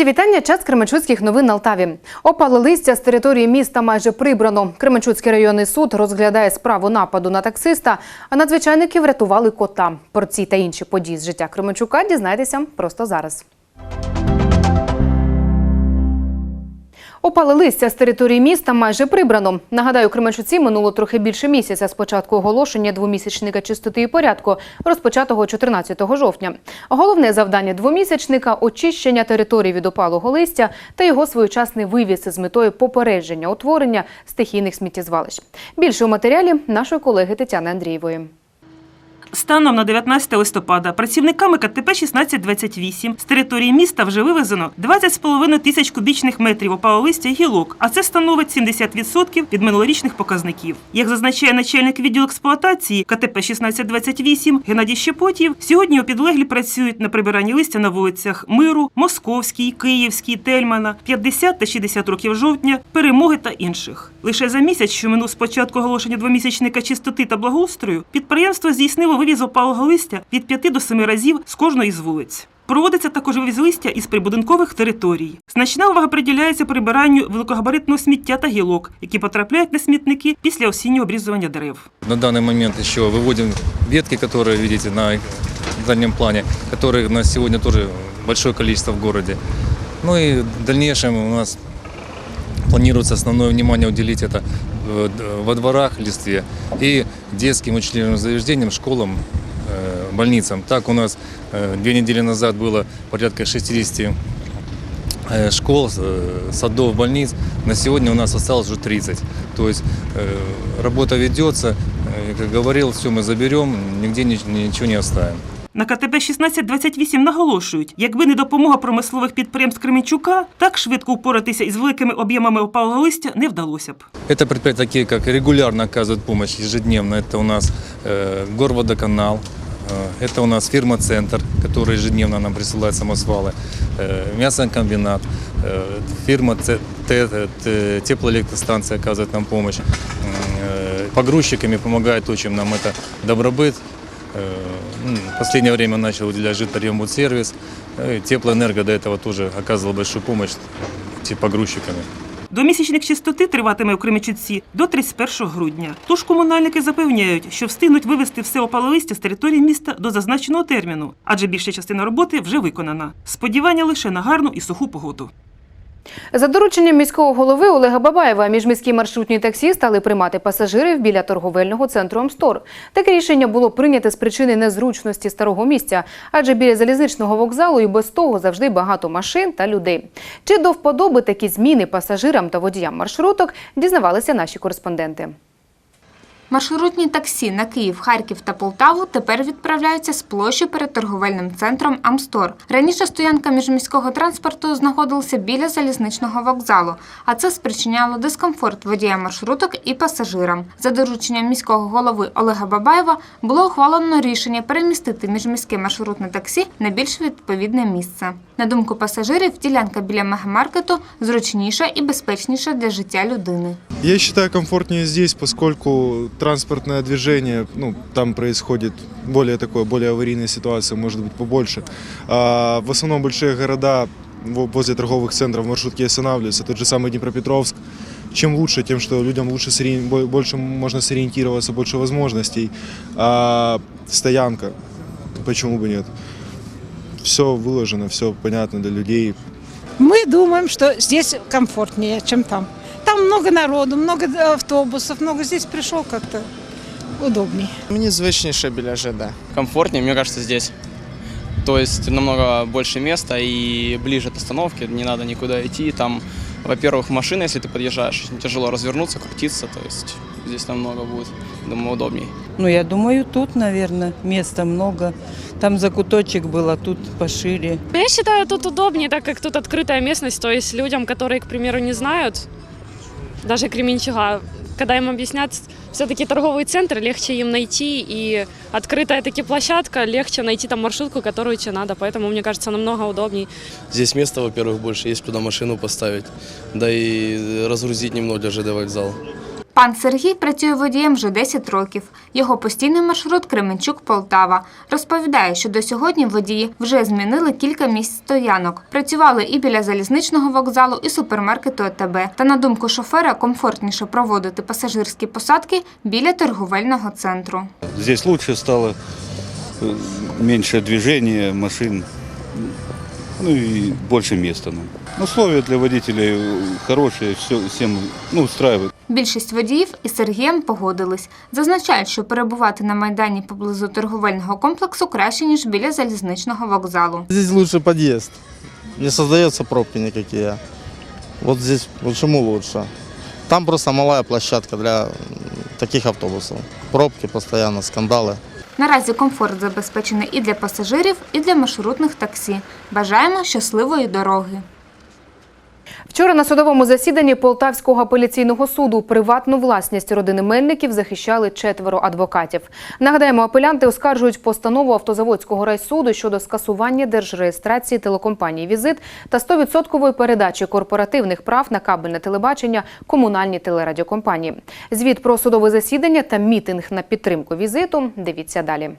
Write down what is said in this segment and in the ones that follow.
Мої вітання. Час Кременчуцьких новин на Алтаві. Опали листя з території міста майже прибрано. Кременчуцький районний суд розглядає справу нападу на таксиста, а надзвичайники врятували кота. Про ці та інші події з життя Кременчука дізнайтеся просто зараз. Опали листя з території міста майже прибрано. Нагадаю, Кременчуці минуло трохи більше місяця з початку оголошення двомісячника чистоти і порядку, розпочатого 14 жовтня. Головне завдання двомісячника очищення території від опалого листя та його своєчасний вивіз з метою попередження утворення стихійних сміттєзвалищ. Більше у матеріалі нашої колеги Тетяни Андрієвої. Станом на 19 листопада працівниками КТП 1628 з території міста вже вивезено 20,5 тисяч кубічних метрів опалолистя і гілок, а це становить 70% від минулорічних показників. Як зазначає начальник відділу експлуатації КТП 1628 Геннадій Щепотів, сьогодні у підлеглі працюють на прибиранні листя на вулицях Миру, Московській, Київській, Тельмана, 50 та 60 років жовтня, Перемоги та інших. Лише за місяць, що минув з початку оголошення двомісячника чистоти та благоустрою, підприємство здійснило вивіз опалого листя від 5 до 7 разів з кожної з вулиць. Проводиться також вивіз листя із прибудинкових територій. Значна увага приділяється прибиранню великогабаритного сміття та гілок, які потрапляють на смітники після осіннього обрізування дерев. На данный момент еще выводим ветки, которые видите на заднем плане, которых на сегодня тоже большое количество в городе. Ну и в дальнейшем у нас планируется основное внимание уделить это э, во дворах, листве и детским учебным заведениям, школам, э, больницам. Так у нас э, две недели назад было порядка 60 э, школ, садов, больниц. На сегодня у нас осталось уже 30. То есть работа ведется. Как говорил, все мы заберем, нигде ни- ничего не оставим. На КТБ 1628 наголошують, якби не допомога промислових підприємств Кременчука, так швидко впоратися із великими об'ємами опалого листя не вдалося б. Это предприятия такие, как регулярно оказывают помощь ежедневно. Это у нас э, Горводоканал, э, это у нас фирма «Центр», который ежедневно нам присылает самосвалы, э, мясокомбинат, э, фирма Ц- Т- Т- теплоэлектростанция оказывает нам помощь. Э, Погрузчиками помогает очень нам это Добробыт. Э, м, В последнее время начал уделять житорембудсервис. Э, Теплоэнерго до этого тоже оказывал большую помощь э, погрузчиками. Двомісячник чистоти триватиме у Кременчуці до 31 грудня. Тож комунальники запевняють, що встигнуть вивезти все опалолистя з території міста до зазначеного терміну, адже більша частина роботи вже виконана. Сподівання лише на гарну і суху погоду. За дорученням міського голови Олега Бабаєва міжміські маршрутні таксі стали приймати пасажирів біля торговельного центру Амстор. Таке рішення було прийнято з причини незручності старого місця, адже біля залізничного вокзалу і без того завжди багато машин та людей. Чи до вподоби такі зміни пасажирам та водіям маршруток дізнавалися наші кореспонденти. Маршрутні таксі на Київ, Харків та Полтаву тепер відправляються з площі перед торговельним центром Амстор. Раніше стоянка міжміського транспорту знаходилася біля залізничного вокзалу, а це спричиняло дискомфорт водіям маршруток і пасажирам. За дорученням міського голови Олега Бабаєва було ухвалено рішення перемістити міжміське маршрутне таксі на більш відповідне місце. На думку пасажирів, ділянка біля мегамаркету зручніша і безпечніша для життя людини. Я считаю комфортнее здесь, поскольку транспортное движение, ну, там происходит более такое, более аварийная ситуация, может быть, побольше. А в основном большие города во- возле торговых центров маршрутки останавливаются, тот же самый Днепропетровск. Чем лучше, тем, что людям лучше бо- больше можно сориентироваться, больше возможностей. А стоянка, почему бы нет? Все выложено, все понятно для людей, Мы думаем, что здесь комфортнее, чем там Там много народу, много автобусов, много здесь пришел как-то удобней. Мені звичніше біля ЖД. комфортнее, мне кажется, здесь. То есть намного больше места и ближе от остановки, не надо никуда идти. Там, во-первых, машина, если ты подъезжаешь, очень тяжело развернуться, крутиться, то есть здесь намного будет, думаю, удобней. Ну, я думаю, тут, наверное, места много. Там закуточек был, а тут пошире. Я считаю, тут удобнее, так как тут открытая местность, то есть людям, которые, к примеру, не знают, даже Кременчуга, когда им объяснят, все-таки торговый центр, легче им найти, и открытая таки площадка, легче найти там маршрутку, которую тебе надо, поэтому, мне кажется, намного удобней. Здесь места, во-первых, больше есть, куда машину поставить, да и разгрузить немного ЖД вокзал. Пан Сергій працює водієм вже 10 років. Його постійний маршрут Кременчук-Полтава. Розповідає, що до сьогодні водії вже змінили кілька місць стоянок. Працювали і біля залізничного вокзалу, і супермаркету ОТБ. Та на думку шофера, комфортніше проводити пасажирські посадки біля торговельного центру. Здесь лучше стало, э, меньше машин, ну и больше места. нам. Условия для водителей э, хорошие, все, всем ну, устраивает. Більшість водіїв із Сергієм погодились. Зазначають, що перебувати на майдані поблизу торговельного комплексу краще, ніж біля залізничного вокзалу. Здесь лучше подъезд. Не создается пробки никакие. Вот здесь почему лучше? Там просто малая площадка для м, таких автобусов. Пробки постоянно, скандалы. Наразі комфорт забезпечений і для пасажирів, і для маршрутних таксі. Бажаємо щасливої дороги. Вчора на судовому засіданні Полтавського апеляційного суду приватну власність родини Мельників захищали четверо адвокатів. Нагадаємо, апелянти оскаржують постанову автозаводського райсуду щодо скасування держреєстрації телекомпанії «Візит» та 100% передачі корпоративних прав на кабельне телебачення комунальній телерадіокомпанії. Звіт про судове засідання та мітинг на підтримку візиту. Дивіться далі.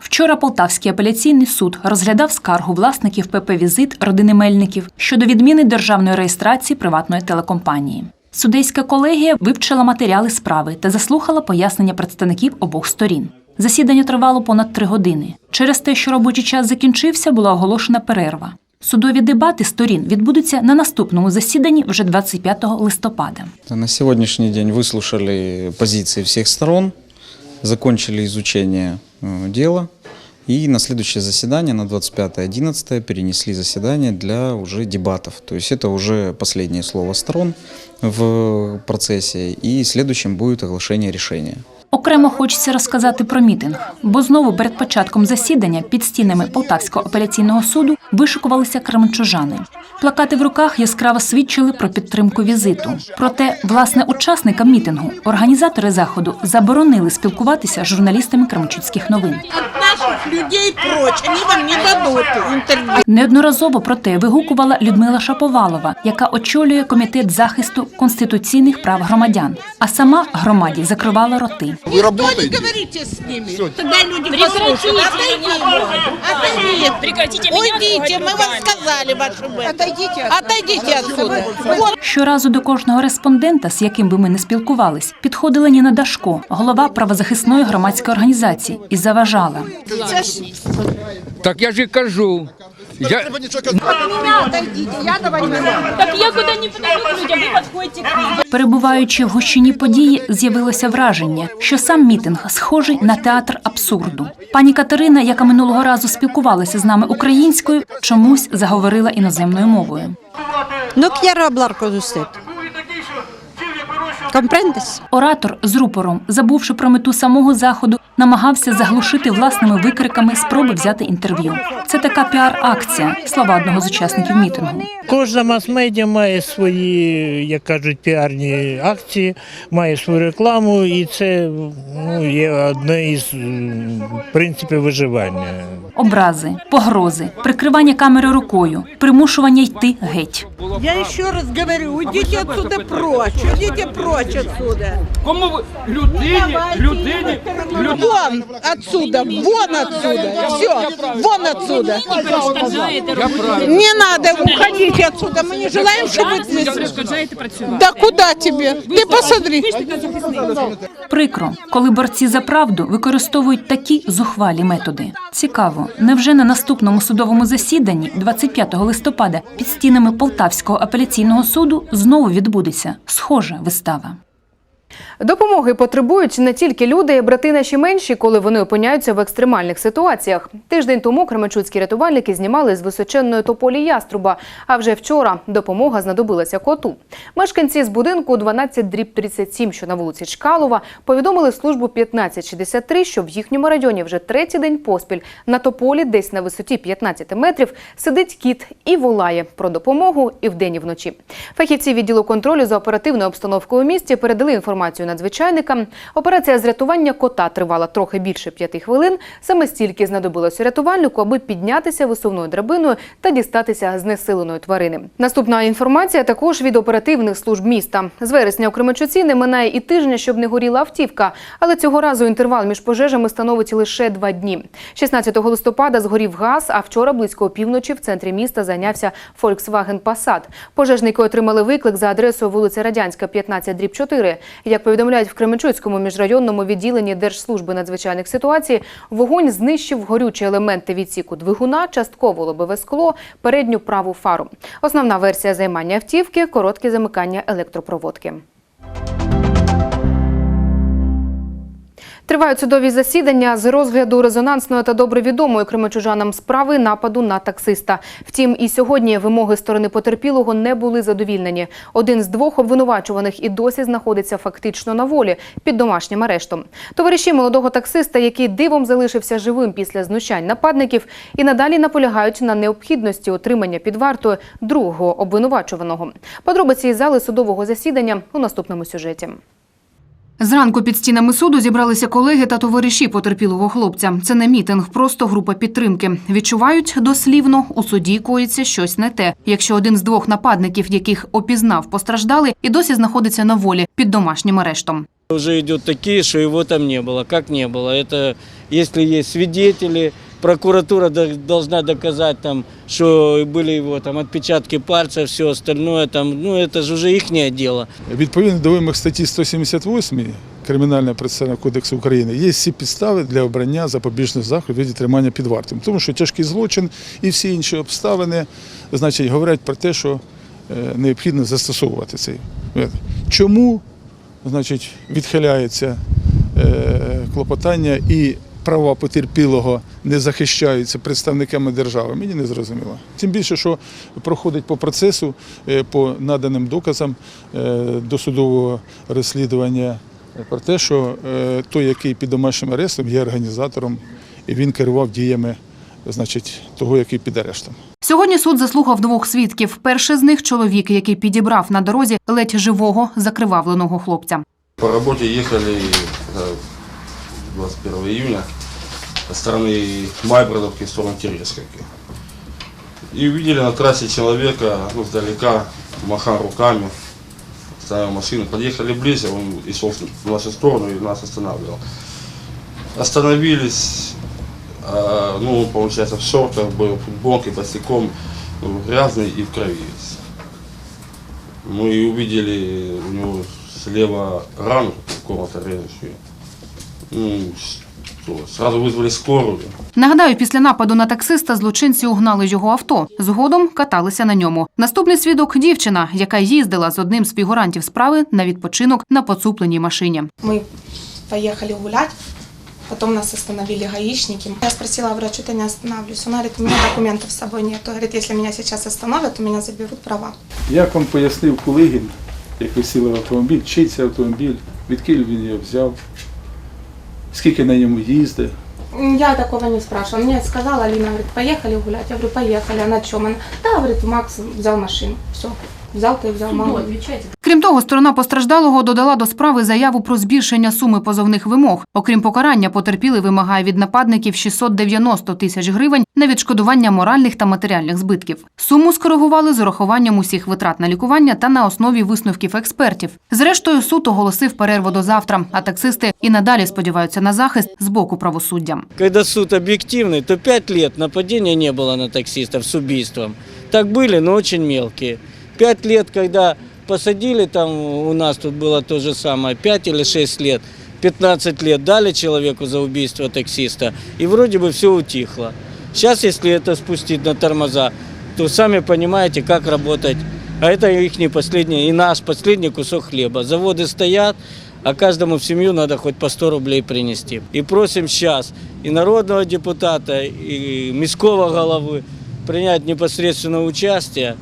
Вчора Полтавський апеляційний суд розглядав скаргу власників ПП «Візит» родини Мельників щодо відміни державної реєстрації приватної телекомпанії. Судейська колегія вивчила матеріали справи та заслухала пояснення представників обох сторін. Засідання тривало понад три години. Через те, що робочий час закінчився, була оголошена перерва. Судові дебати сторін відбудуться на наступному засіданні вже 25 листопада. На сегодняшний день выслушали позиции всех сторон, закончили изучение э, дела и на следующее заседание, на 25-11, перенесли заседание для уже дебатов. То есть это уже последнее слово сторон в процессе и следующим будет оглашение решения. Окремо хочеться розказати про мітинг, бо знову перед початком засідання під стінами Полтавського апеляційного суду вишикувалися кременчужани. Плакати в руках яскраво свідчили про підтримку візиту. Проте, власне, учасникам мітингу організатори заходу заборонили спілкуватися з журналістами кременчуцьких новин. Наших людей прочь, они вам не дадут интервью. Неодноразово про те вигукувала Людмила Шаповалова, яка очолює комітет захисту конституційних прав громадян, а сама громаді закривала роти. Вы работаете? говорите с ними. Тогда люди послушают. Отойдите. Отойдите. Уйдите, мы вам сказали ваше Отойдите. Отойдите отсюда. Щоразу до кожного респондента, з яким би ми не спілкувались, підходила Ніна Дашко, голова правозахисної громадської організації, і заважала. Так я же кажу. Я... Так я куда не подойду к людям, вы подходите к ним. Перебуваючи в гущині події, з'явилося враження, що сам мітинг схожий на театр абсурду. Пані Катерина, яка минулого разу спілкувалася з нами українською, чомусь заговорила іноземною мовою. No quiero hablar con ¿Comprendes? Оратор з рупором, забувши про мету самого заходу, намагався заглушити власними викриками спроби взяти інтерв'ю. Це така піар-акція, слова одного з учасників мітингу. Кожна мас-медіа має свої, як кажуть, піарні акції, має свою рекламу, і це ну, є одне із принципів виживання Образи, погрози, прикривання камери рукою, примушування йти геть. Я еще раз говорю, уйдите отсюда прочь, уйдите прочь отсюда. Кому ви людині, людині, Вон отсюда, вон отсюда, все, вон отсюда. Не надо, уходите отсюда, мы не желаем, чтобы вы... Да куда тебе? Ты посмотри. Прикро, коли борці за правду використовують такі зухвалі методи. Цікаво, невже на наступному судовому засіданні, 25 листопада, під стінами Полтавського апеляційного суду знову відбудеться схожа вистава. Допомоги потребують не тільки люди, брати наші менші, коли вони опиняються в екстремальних ситуаціях. Тиждень тому кременчуцькі рятувальники знімали з височенної тополі яструба. А вже вчора допомога знадобилася коту. Мешканці з будинку 12 дріб 37, що на вулиці Чкалова, повідомили службу 1563, що в їхньому районі вже третій день поспіль на тополі, десь на висоті 15 метрів, сидить кіт і волає про допомогу і вдень, і вночі. Фахівці відділу контролю за оперативною обстановкою у місті передали інформацію інформацію надзвичайникам. Операція з рятування кота тривала трохи більше п'яти хвилин. Саме стільки знадобилося рятувальнику, аби піднятися висувною драбиною та дістатися знесиленої тварини. Наступна інформація також від оперативних служб міста. З вересня у Кременчуці не минає і тижня, щоб не горіла автівка. Але цього разу інтервал між пожежами становить лише два дні. 16 листопада згорів газ, а вчора близько опівночі в центрі міста зайнявся Volkswagen Passat. Пожежники отримали виклик за адресою вулиця Радянська, 15 дріб 4. Як повідомляють в Кременчуцькому міжрайонному відділенні Держслужби надзвичайних ситуацій, вогонь знищив горючі елементи відсіку двигуна, частково лобове скло, передню праву фару. Основна версія займання автівки коротке замикання електропроводки. Тривають судові засідання з розгляду резонансної та добре відомої кримочужанам справи нападу на таксиста. Втім, і сьогодні вимоги сторони потерпілого не були задовільнені. Один з двох обвинувачуваних і досі знаходиться фактично на волі під домашнім арештом. Товариші молодого таксиста, який дивом залишився живим після знущань нападників, і надалі наполягають на необхідності отримання під вартою другого обвинувачуваного. Подробиці із зали судового засідання у наступному сюжеті. Зранку під стінами суду зібралися колеги та товариші потерпілого хлопця. Це не мітинг, просто група підтримки. Відчувають дослівно, у суді коїться щось не те. Якщо один з двох нападників, яких опізнав, постраждали, і досі знаходиться на волі під домашнім арештом. Уже идут такие, что его там не было. Как не было? Это если есть свидетели, прокуратура до- должна доказать, там, что были его там отпечатки пальцев, все остальное. Там, ну, это же уже их дело. Відповідно до вимог статті 178 Кримінального процесуального кодексу України є всі підстави для обрання запобіжних заходів від тримання під вартою. Тому що тяжкий злочин і всі інші обставини значить, говорять про те, що е, необхідно застосовувати цей. Чому значить, відхиляється е, клопотання і права потерпілого не захищаються представниками держави, мені не зрозуміло. Тим більше, що проходить по процесу, е, по наданим доказам е, досудового розслідування е, про те, що той, який під домашнім арестом, є організатором, і він керував діями значить, того, який під арештом. Сьогодні суд заслухав двох свідків. Перший з них чоловік, який підібрав на дорозі ледь живого закривавленого хлопця. По работе ехали э, 21 июня стороны Майбродовки в сторону Тересковки. И увидели на трассе человека, ну, издалека, махал руками, ставил машину. Подъехали ближе, он и шел в нашу сторону и нас останавливал. Остановились, а, ну, получается, в шортах был, в футболке, босиком, ну, грязный и в крови. Мы увидели у него слева рану какого-то режущую. Ну, сразу вызвали скорую. Нагадаю, після нападу на таксиста злочинці угнали його авто. Згодом каталися на ньому. Наступний свідок дівчина, яка їздила з одним з фігурантів справи на відпочинок на поцупленій машині. Мы поехали гулять, потом нас остановили гаишники. Я спросила, говорю, а что ты не останавливаешься? Он говорит, у меня документов с собой нет. Говорит, если меня сейчас остановят, у меня заберут права. Як вам пояснив Кулигін, як ви сіли в автомобіль, чий це автомобіль, відкіль він його взяв, скільки на ньому їздив? Я такого не спрашивала. Мне сказала Алина, говорит, поехали гулять. Я говорю, поехали. А на чем? Она, да, говорит, Макс взял машину. Все. Взял ты, взял маму. Крім того, сторона постраждалого додала до справи заяву про збільшення суми позовних вимог. Окрім покарання, потерпілий вимагає від нападників 690 тисяч гривень на відшкодування моральних та матеріальних збитків. Суму скоригували з урахуванням усіх витрат на лікування та на основі висновків експертів. Зрештою, суд оголосив перерву до завтра, а таксисти і надалі сподіваються на захист з боку правосуддя. Когда суд объективный, то 5 лет нападения не было на таксистов с убийством. Так были, но очень мелкие. 5 лет, когда посадили, там у нас тут было то же самое, 5 или 6 лет, 15 лет дали человеку за убийство таксиста, и вроде бы все утихло. Сейчас, если это спустить на тормоза, то сами понимаете, как работать. А это их не последний, и наш последний кусок хлеба. Заводы стоят, а каждому в семью надо хоть по 100 рублей принести. И просим сейчас и народного депутата, и міського головы принять непосредственно участие.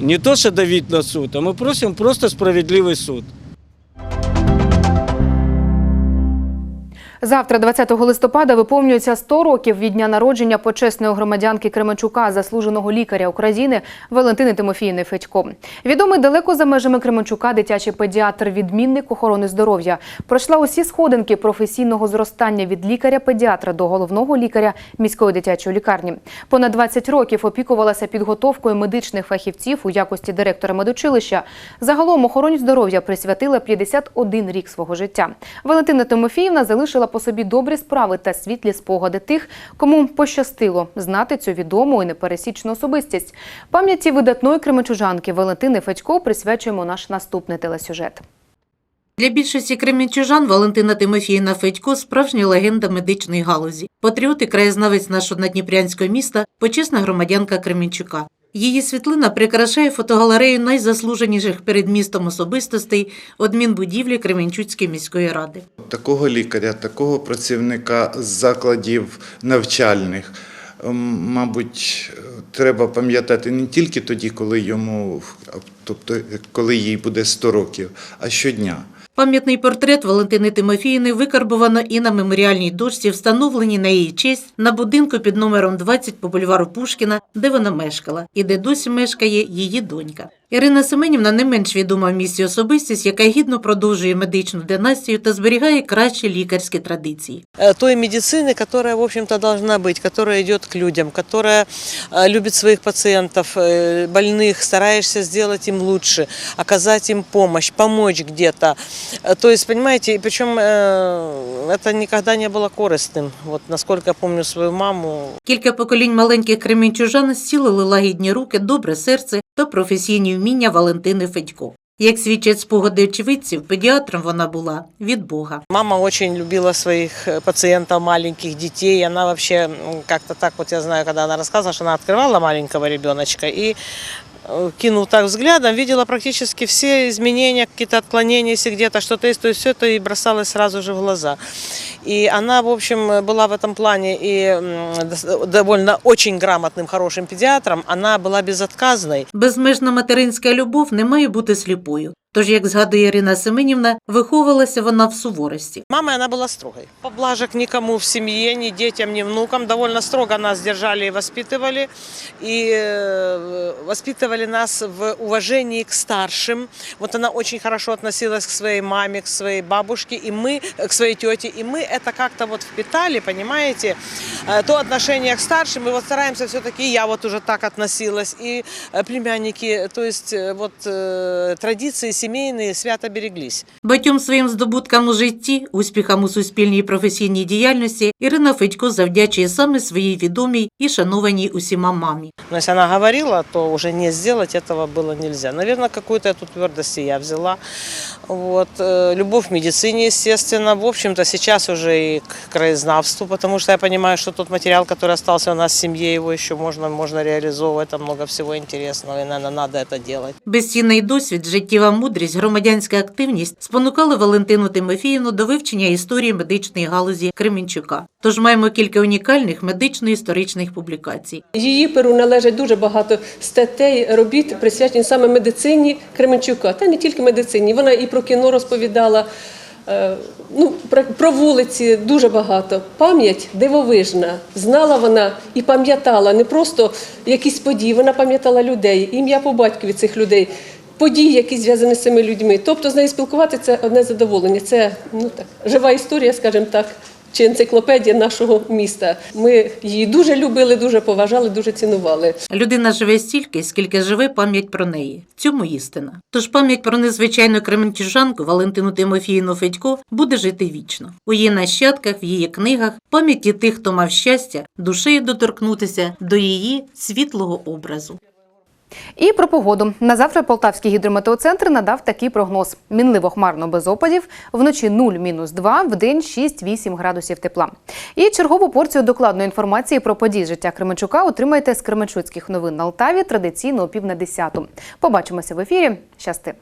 Не то, що давіть на суд, а ми просимо просто справедливий суд. Завтра, 20 листопада, виповнюється 100 років від дня народження почесної громадянки Кременчука, заслуженого лікаря України Валентини Тимофіївни Федько. Відомий далеко за межами Кременчука дитячий педіатр, відмінник охорони здоров'я. Пройшла усі сходинки професійного зростання від лікаря-педіатра до головного лікаря міської дитячої лікарні. Понад 20 років опікувалася підготовкою медичних фахівців у якості директора медучилища. Загалом охороні здоров'я присвятила 51 рік свого життя. Валентина Тимофіївна залишила по собі добрі справи та світлі спогади тих, кому пощастило знати цю відому і непересічну особистість. Пам'яті видатної кременчужанки Валентини Федько присвячуємо наш наступний телесюжет. Для більшості кремінчужан Валентина Тимофіївна Федько – справжня легенда медичної галузі. Патріот і краєзнавець нашого надніпрянського міста – почесна громадянка Кременчука. Її світлина прикрашає фотогалерею найзаслуженіших перед містом особистостей адмінбудівлі Кременчуцької міської ради. Такого лікаря, такого працівника з закладів навчальних, ем, мабуть, треба пам'ятати не тільки тоді, коли йому, тобто коли їй буде 100 років, а щодня. Пам'ятний портрет Валентини Тимофіївни викарбовано і на меморіальній дошці, встановленій на її честь на будинку під номером 20 по бульвару Пушкіна, де вона мешкала, і де досі мешкає її донька. Ірина Семенівна не менш відома в місті особистість, яка гідно продовжує медичну династію та зберігає кращі лікарські традиції. э, той медицины, которая, в общем-то, должна быть, которая идет к людям, которая э, любит своих пациентов, э, больных, стараешься сделать им лучше, оказать им помощь, помочь где-то. Э, То есть, понимаете, и причем э, это никогда не было корыстным. Вот насколько я помню свою маму, Кілька поколінь маленьких кремінчужан зцілили лагідні руки, добре серце та професійні вміння Валентини Федько. Як свідчать спогади очевидців, педіатром вона була від Бога. Мама очень любила своих э, пациентов, маленьких детей. Она вообще м, как-то так вот, я знаю, когда она рассказывала, что она открывала маленького ребеночка и э, кинув так взглядом, видела практически все изменения, какие-то отклонения, если где-то что-то есть, то есть все это и бросалось сразу же в глаза. И она, в общем, была в этом плане и м, дос- довольно очень грамотным, хорошим педиатром. Она была безотказной. Безмежна материнська любов не має бути сліпою. Тож, як згадує Ірина Семенівна, виховувалася вона в суворості. Мама, она была строгой. Поблажек никому в семье, ни детям, ни внукам. Довольно строго нас держали и воспитывали. И э, воспитывали нас в уважении к старшим. Вот она очень хорошо относилась к своей маме, к своей бабушке, и мы, э, к своей тете. И мы это как-то вот впитали, понимаете, Э, то отношение к старшим. И вот стараемся все-таки, я вот уже так относилась, и э, племянники, то есть э, вот э, традиции семейные свято береглись. Багатьом своїм здобуткам у житті, успіхам у суспільній і професійній діяльності Ірина Федько завдячує саме своїй відомій і шанованій усіма мамі. Но если она говорила, то уже не сделать этого было нельзя. Наверное, какую-то эту твердость и я взяла. Вот. э, Любовь к медицине, естественно. В общем-то, сейчас уже и к краезнавству, потому что я понимаю, что тот материал, который остался у нас в семье, его еще можно, можно реализовывать. Там много всего интересного, и, наверное, надо это делать. Безцінний досвід, життєва мудрість, громадянська активність спонукали Валентину Тимофіївну до вивчення історії медичної галузі Кременчука. Тож маємо кілька унікальних медично-історичних публікацій. Її перу належить дуже багато статей, робіт, присвячені саме медицині Кременчука. Та не тільки медицині. Вона і про кіно розповідала. е, Ну, про вулиці дуже багато. Пам'ять дивовижна. Знала вона і пам'ятала не просто якісь події, вона пам'ятала людей, ім'я по батькові цих людей, події, які зв'язані з цими людьми. Тобто з нею спілкуватися це одне задоволення. Це ну так, жива історія, скажімо так, чи енциклопедія нашого міста. Ми її дуже любили, дуже поважали, дуже цінували. Людина живе стільки, скільки живе пам'ять про неї. В цьому істина. Тож пам'ять про незвичайну кременчужанку Валентину Тимофіївну Федько буде жити вічно. У її нащадках, в її книгах, пам'яті тих, хто мав щастя, душею доторкнутися до її світлого образу. І про погоду. На завтра Полтавський гідрометеоцентр надав такий прогноз. Мінливо хмарно без опадів, вночі 0-2, в день 6-8 градусів тепла. І чергову порцію докладної інформації про події життя Кременчука отримаєте з Кременчуцьких новин на Алтаві традиційно о пів на десяту. Побачимося в ефірі. Щасти!